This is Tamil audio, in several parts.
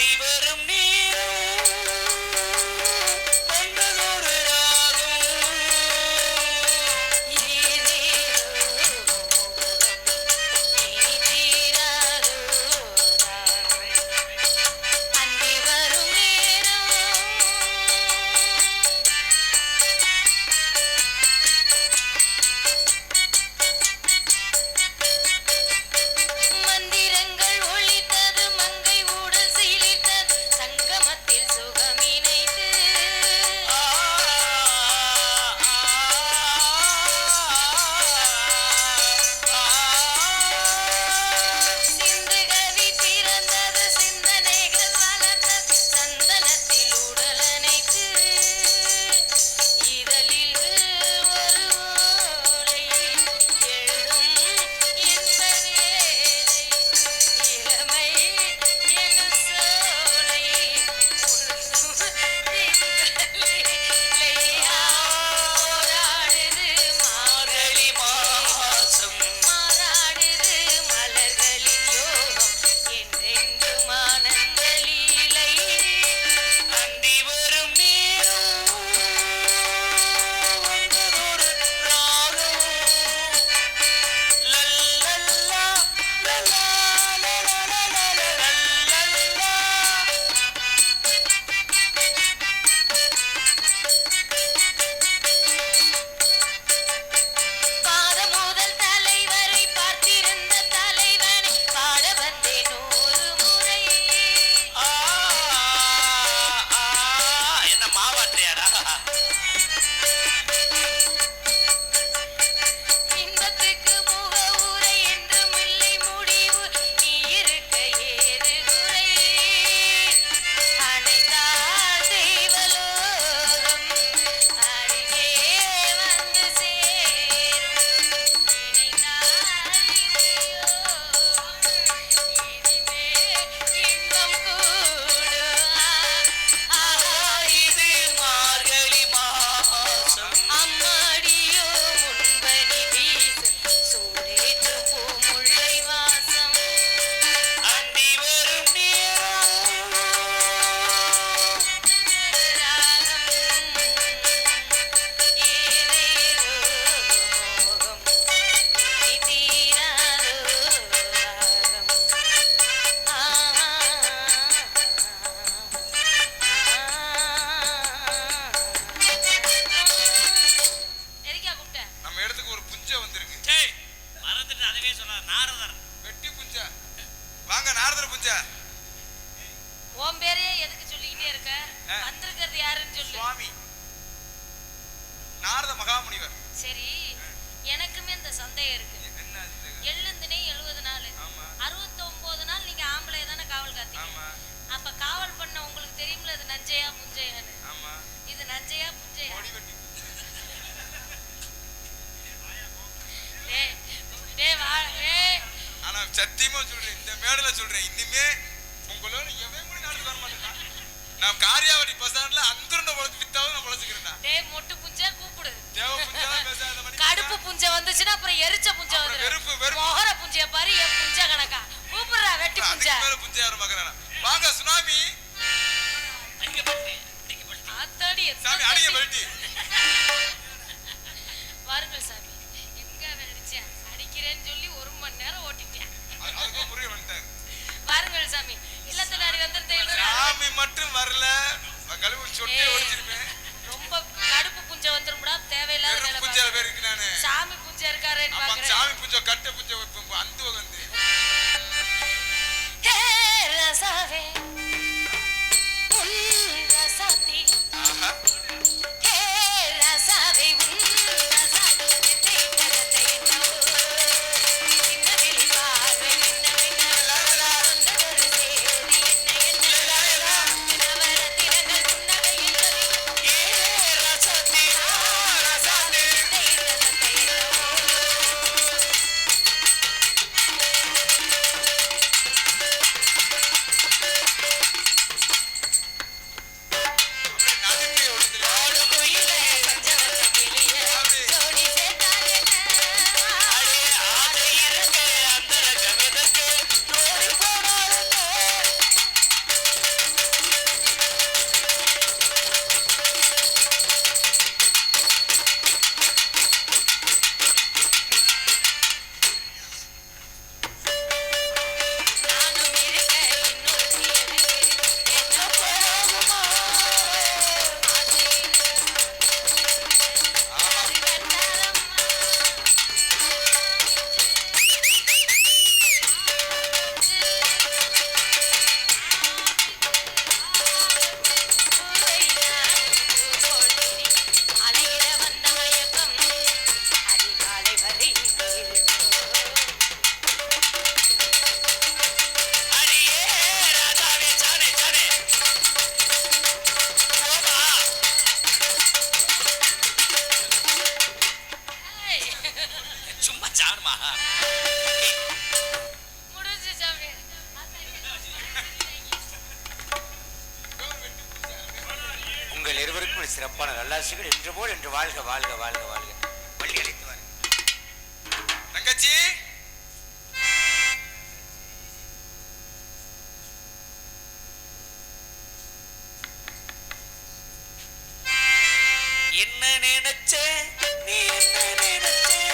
அந்தி வரும் நீ சொன்னார் நாரதர். வெட்டி புஞ்ச. வாங்க நாரதர் புஞ்ச. உன் பேரையே எதுக்கு சொல்லிக்கிட்டே இருக்க. வந்திருக்கிறது யாருன்னு சொல்லு. சுவாமி. நாரத மகாமுனிவர். சரி எனக்குமே இந்த சந்தேகம் இருக்கு? எழுந்தினே எழுபது நாள். ஆமா. அறுபத்தொன்பது நாள் நீங்க ஆம்பளை தானே காவல் காத்தீங்க. அப்ப காவல் பண்ண உங்களுக்கு தெரியுமில இது நஞ்சையா புஞ்சையான்னு ஆமா. இது நஞ்சையா புஞ்சையா கொடி வெட்டி டேய் டேய் வா டேய் ஆனா சத்தியமா சொல்றேன் இந்த மேடையில சொல்றேன். இனிமே உங்களோட எவன் கூட நாட்டுக்கு வர மாட்டேன் நான். காரியாவடி ஸ்டாண்ட்ல அந்தருண்ட பொழைச்சு வித்தாவது நான் பொழைச்சுக்கிறேன் டேய் மொட்டு புஞ்சை கூப்பிடு. தேவ பேசாத மணி கடுப்பு புஞ்சை வந்துச்சுன்னா அப்புறம் எரிச்ச புஞ்சை வந்துடும் வெறுப்பு, வெறுப்பு. மொகர புஞ்சைய பாரு என் புஞ்சை கணக்கா. கூப்பிடுறா வெட்டி புஞ்சை. அதுக்கு மேல புஞ்ச யாரும் பாக்குறானா வாங்க சுனாமி. ஆகணுமா உங்கள் இருவருக்கும் சிறப்பான நல்லாசிகள் என்று போல் என்று வாழ்க வாழ்க வாழ்க வாழ்க. வள்ளி அழைத்து வாருங்க தங்கச்சி! என்ன நினைச்ச? நீ என்ன நினைச்ச?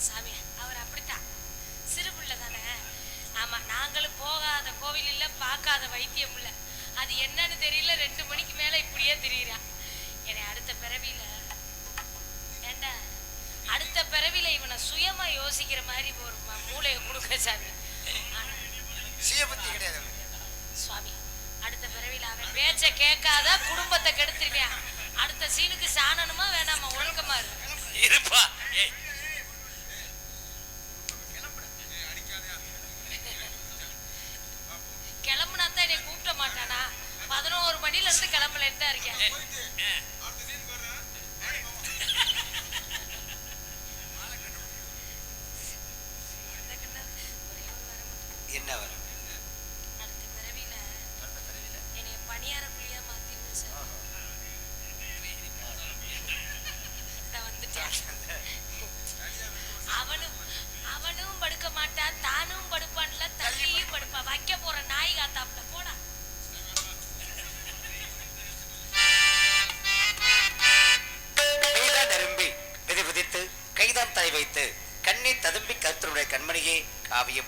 சாமி அவர் அப்படித்தான். சிறு ஆமா நாங்களும் போகாத கோவில் பார்க்காத வைத்தியம் இல்ல. அது என்னன்னு தெரியல ரெண்டு மணிக்கு மேல இப்படியே தெரியுறான் என்னை அடுத்த பிறவியில ஏண்டா? அடுத்த பிறவியில இவனை சுயமா யோசிக்கிற மாதிரி ஒரு மூளையை கொடுக்க சாமி. சுயபக்தி கிடையாது சுவாமி அடுத்த பிறவியில் அவன் பேச்ச கேட்காத குடும்பத்தை கெடுத்துருக்கேன் அடுத்த சீனுக்கு சாணனுமா வேணாமா? ஒழுக்கமா இருக்கு இருப்பா.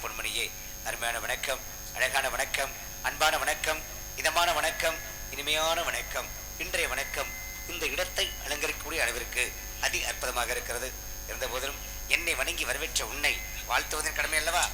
பொன்மணியே. அருமையான வணக்கம் அழகான வணக்கம் அன்பான வணக்கம் இதமான வணக்கம் இனிமையான வணக்கம் இன்றைய வணக்கம் இந்த இடத்தை அலங்கரிக்கக்கூடிய அளவிற்கு அதி அற்புதமாக இருக்கிறது. இருந்த போதிலும் என்னை வணங்கி வரவேற்ற உன்னை வாழ்த்துவதன் கடமை அல்லவா?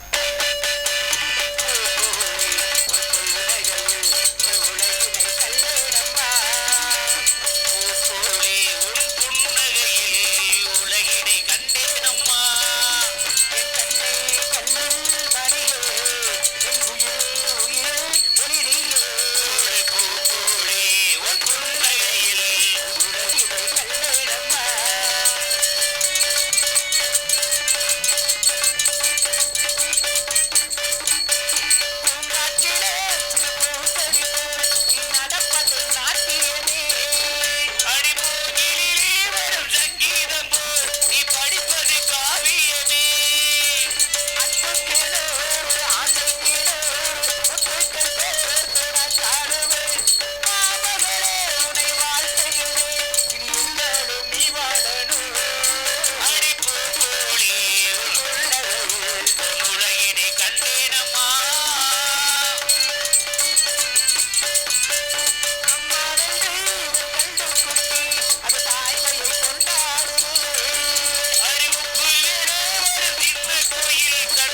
கோயில்